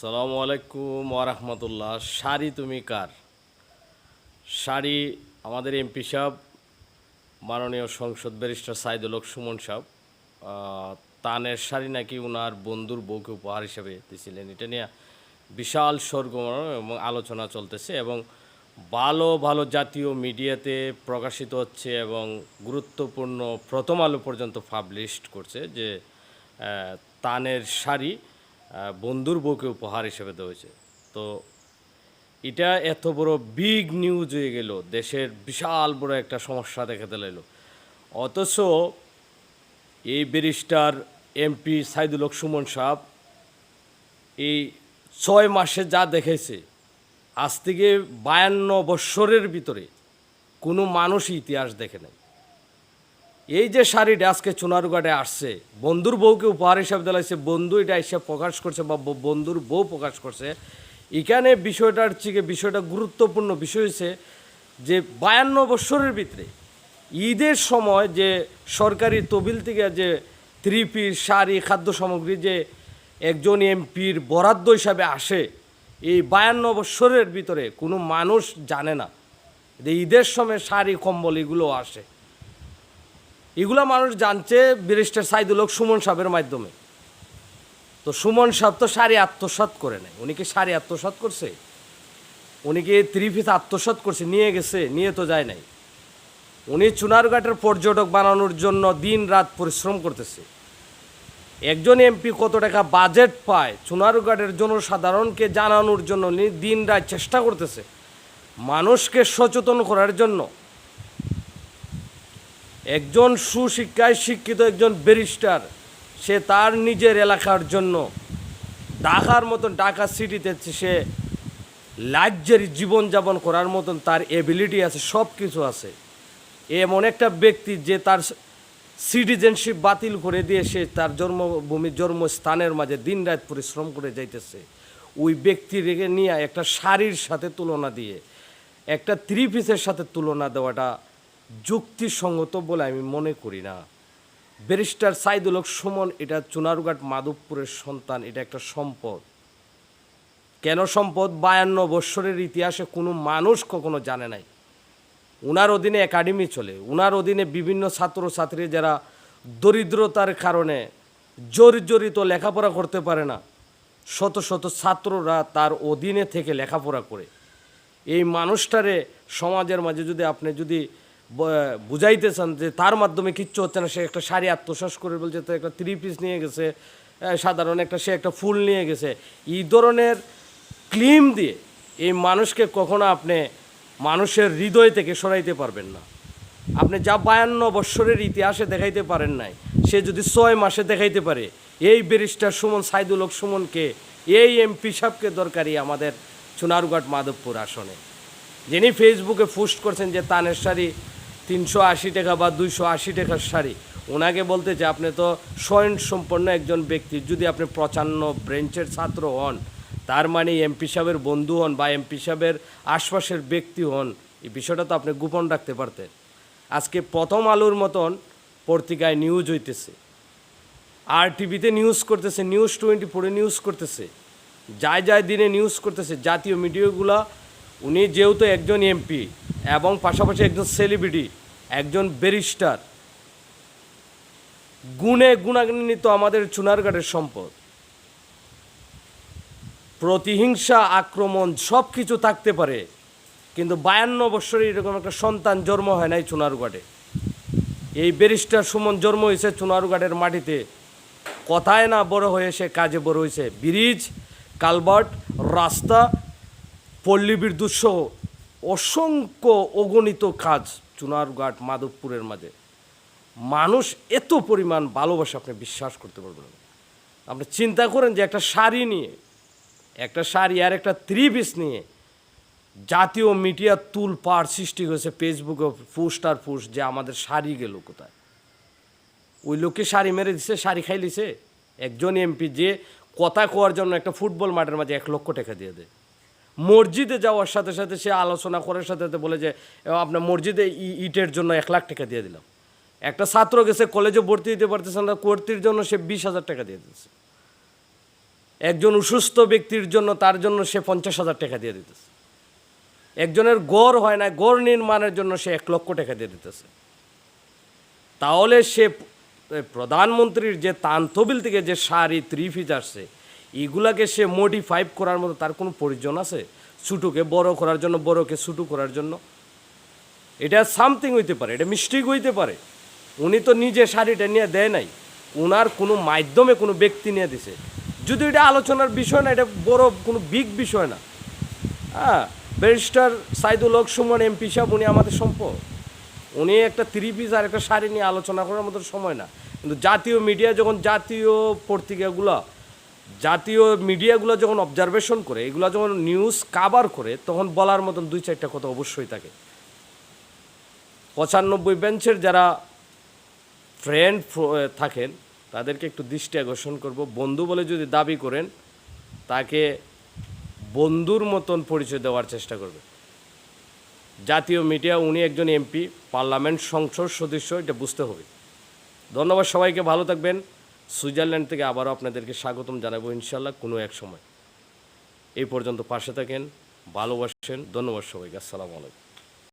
সালামু আলাইকুম ওরহমতুল্লাহ শাড়ি তুমি কার? শাড়ি আমাদের এমপি সাহেব, মাননীয় সংসদ ব্যারিস্টার সাইদুল সুমন সাহেব তানের শাড়ি নাকি ওনার বন্ধুর বউকে উপহার হিসেবে দিয়েছিলেন এটা নিয়ে বিশাল সরগম এবং আলোচনা চলতেছে এবং ভালো ভালো জাতীয় মিডিয়াতে প্রকাশিত হচ্ছে এবং গুরুত্বপূর্ণ প্রথম আলো পর্যন্ত পাবলিশ করছে যে তানের শাড়ি বন্ধুর বউকে উপহার হিসেবে হয়েছে। তো এটা এত বড় বিগ নিউজ হয়ে গেল, দেশের বিশাল বড় একটা সমস্যা দেখা দিল। অথচ এই ব্যারিস্টার এমপি সাইদুল হক সুমন সাহেব এই ছয় মাসে যা দেখেছে আজ থেকে বায়ান্ন বৎসরের ভিতরে কোনো মানুষই ইতিহাস দেখে নাই। এই যে শাড়িটা আজকে চুনারুঘাটে আসছে, বন্ধুর বউকে উপহার হিসাবে দিলাইছে বন্ধু এটা এসে প্রকাশ করছে বা বন্ধুর বউ প্রকাশ করছে। এখানে বিষয়টার থেকে বিষয়টা গুরুত্বপূর্ণ বিষয় হচ্ছে যে বায়ান্ন বৎসরের ভিতরে ঈদের সময় যে সরকারি তবিল থেকে যে থ্রি পিস শাড়ি, খাদ্য সামগ্রী যে একজন এমপির বরাদ্দ হিসাবে আসে, এই বায়ান্ন বৎসরের ভিতরে কোনো মানুষ জানে না যে ঈদের সময় শাড়ি, কম্বল এগুলো আসে। এগুলা মানুষ জানছে ব্যারিস্টার সাইদুল হক সুমন সাহেবের মাধ্যমে। তো সুমন সাহেব তো শাড়ি আত্মসাৎ করে নেয় উনি কি শাড়ি আত্মসাৎ করছে? উনি কি ত্রিফিস আত্মসাৎ করছে? নিয়ে গেছে, নিয়ে তো যায় নাই। উনি চুনারঘাটের পর্যটক বানানোর জন্য দিন রাত পরিশ্রম করতেছে। একজন এমপি কত টাকা বাজেট পায় চুনারঘাটের জনসাধারণকে জানানোর জন্য দিন রাত চেষ্টা করতেছে। মানুষকে সচেতন করার জন্য। একজন সুশিক্ষায় শিক্ষিত একজন ব্যারিস্টার, সে তার নিজের এলাকার জন্য ঢাকার মতন ঢাকা সিটিতে সে লাক্সারি জীবনযাপন করার মতন তার এবিলিটি আছে সব কিছু আছে। এমন একটা ব্যক্তি যে তার সিটিজেনশিপ বাতিল করে দিয়ে সে তার জন্মভূমি, জন্মস্থানের মাঝে দিনরাত পরিশ্রম করে যাইতেছে। ওই ব্যক্তিকে নিয়ে একটা শাড়ির সাথে তুলনা দিয়ে, একটা থ্রি পিসের সাথে তুলনা দেওয়াটা যুক্তিসঙ্গত বলে আমি মনে করি না। ব্যারিস্টার সাইদুল হক সুমন, এটা চুনারুঘাট মাধবপুরের সন্তান, এটা একটা সম্পদ। কেন সম্পদ? বায়ান্ন বৎসরের ইতিহাসে কোনো মানুষ কখনো জানে নাই। উনার অধীনে একাডেমি চলে। উনার অধীনে বিভিন্ন ছাত্রছাত্রী যারা দরিদ্রতার কারণে জর্জরিত লেখাপড়া করতে পারে না, শত শত ছাত্ররা তার অধীনে থেকে লেখাপড়া করে। এই মানুষটারে সমাজের মাঝে যদি আপনি যদি ব- বুঝাইতে চান যে তার মাধ্যমে কিচ্ছু হচ্ছে না, সে একটা শাড়ি আত্মশ্বাস করে বলছে, তো একটা থ্রি পিস নিয়ে গেছে সাধারণ একটা, সে একটা ফুল নিয়ে গেছে। এই ধরনের ক্লিম দিয়ে এই মানুষকে কখনো আপনি মানুষের হৃদয় থেকে সরাইতে পারবেন না। আপনি যা বায়ান্ন বৎসরের ইতিহাসে দেখাইতে পারেন নাই, সে যদি ছয় মাসে দেখাইতে পারে, এই ব্যারিস্টার সুমন, সাইদুল হক সুমনকে, এই এমপি সাহেবকে দরকারি আমাদের চুনারুঘাট মাধবপুর আসনে। যিনি ফেসবুকে পোস্ট করছেন যে তানের শাড়ি তিনশো আশি টাকা বা দুইশো আশি টাকার শাড়ি। ওনাকে বলতে যে আপনি তো স্বয়ং সম্পন্ন একজন ব্যক্তি। যদি আপনি প্রচান্ন ব্রেঞ্চের ছাত্র হন, তার মানে এমপি সাহেবের বন্ধু হন বা এমপি সাহেবের আশপাশের ব্যক্তি হন, এই বিষয়টা তো আপনি গোপন রাখতে পারতেন। আজকে প্রথম আলোর মতন পত্রিকায় নিউজ হইতেছে। আর টিভিতে নিউজ করতেছে নিউজ টোয়েন্টি ফোরে নিউজ করতেছে। যায় যায় দিনে নিউজ করতেছে, জাতীয় মিডিয়াগুলো উনি যেহেতু একজন এমপি এবং পাশাপাশি একজন সেলিব্রিটি একজন ব্যারিস্টার। গুণে গুণান্বিত আমাদের চুনারঘাটের সম্পদ। প্রতিহিংসা, আক্রমণ সব কিছু থাকতে পারে, কিন্তু বায়ান্ন বছরে এরকম একটা সন্তান জন্ম হয় নাই চুনারঘাটে এই ব্যারিস্টার সুমন জন্ম হয়েছে চুনারুঘাটের মাটিতে। কথায় না বড় হয়ে সে কাজে বড় হয়েছে। ব্রিজ কালভার্ট রাস্তা পল্লী বিদ্যুৎ সহ অসংখ্য অগণিত কাজ। চুনারঘাট মাধবপুরের মাঝে। মানুষ এত পরিমাণ ভালোবাসা আপনি বিশ্বাস করতে পারবেন না। আপনি চিন্তা করেন যে একটা শাড়ি নিয়ে, একটা শাড়ি আর একটা থ্রি পিস নিয়ে জাতীয় মিডিয়া তুল পার সৃষ্টি হয়েছে ফেসবুকে পোস্টার পোস্ট যে আমাদের শাড়ি গেল কোথায়। ওই লোককে শাড়ি মেরে দিছে, শাড়ি খাই লিছে একজন এমপি যে কথা কোয়ার জন্য একটা ফুটবল মাঠের মাঝে এক লক্ষ টাকা দিয়ে দেয়। মসজিদে যাওয়ার সাথে সাথে সে আলোচনা করার সাথে সাথে বলে যে আপনার মসজিদে ইটের জন্য এক লাখ টাকা দিয়ে দিলাম। একটা ছাত্র গেছে, কলেজে ভর্তি দিতে পারতেছে না ভর্তির জন্য সে বিশ হাজার টাকা দিয়ে দিতেছে। একজন অসুস্থ ব্যক্তির জন্য তার জন্য সে পঞ্চাশ হাজার টাকা দিয়ে দিতেছে। একজনের গড় হয় না গড় নির্মাণের জন্য সে এক লক্ষ টাকা দিয়ে দিতেছে। তাহলে সে প্রধানমন্ত্রীর যে তান্তবিল থেকে যে শাড়ি পিস আসছে এগুলাকে সে মডিফাইভ করার মতো তার কোনো প্রয়োজন আছে? ছোটোকে বড় করার জন্য, বড়কে ছোটো করার জন্য? এটা সামথিং হইতে পারে, এটা মিস্টেক হইতে পারে। উনি তো নিজে শাড়িটা নিয়ে দেয় নাই। ওনার কোনো মাধ্যমে কোনো ব্যক্তি নিয়ে দিছে। যদি এটা আলোচনার বিষয় না, এটা বড় কোনো বিগ বিষয় না। হ্যাঁ ব্যারিস্টার সাইদুল হক সুমন, এমপি সাহেব, উনি আমাদের সম্পদ উনি একটা থ্রি পিস আর একটা শাড়ি নিয়ে আলোচনা করার মতো সময় না। কিন্তু জাতীয় মিডিয়া যখন জাতীয় পত্রিকাগুলো জাতীয় মিডিয়াগুলো যখন অবজারভেশন করে, এগুলো যখন নিউজ কাভার করে, তখন বলার মতন দুই চারটা কথা অবশ্যই থাকে। পঁচানব্বই বেঞ্চের যারা ফ্রেন্ড থাকেন, তাদেরকে একটু দৃষ্টি আকর্ষণ করব। বন্ধু বলে যদি দাবি করেন, তাকে বন্ধুর মতন পরিচয় দেওয়ার চেষ্টা করবে। জাতীয় মিডিয়া উনি একজন এমপি পার্লামেন্ট সংসদ সদস্য, এটা বুঝতে হবে। ধন্যবাদ সবাইকে, ভালো থাকবেন। সুইজারল্যান্ড থেকে আবারও আপনাদেরকে স্বাগতম জানাব ইনশাল্লাহ কোনো এক সময়। এই পর্যন্ত পাশে থাকেন, ভালোবাসেন, ধন্যবাদ সবাইকে, আসসালামু আলাইকুম।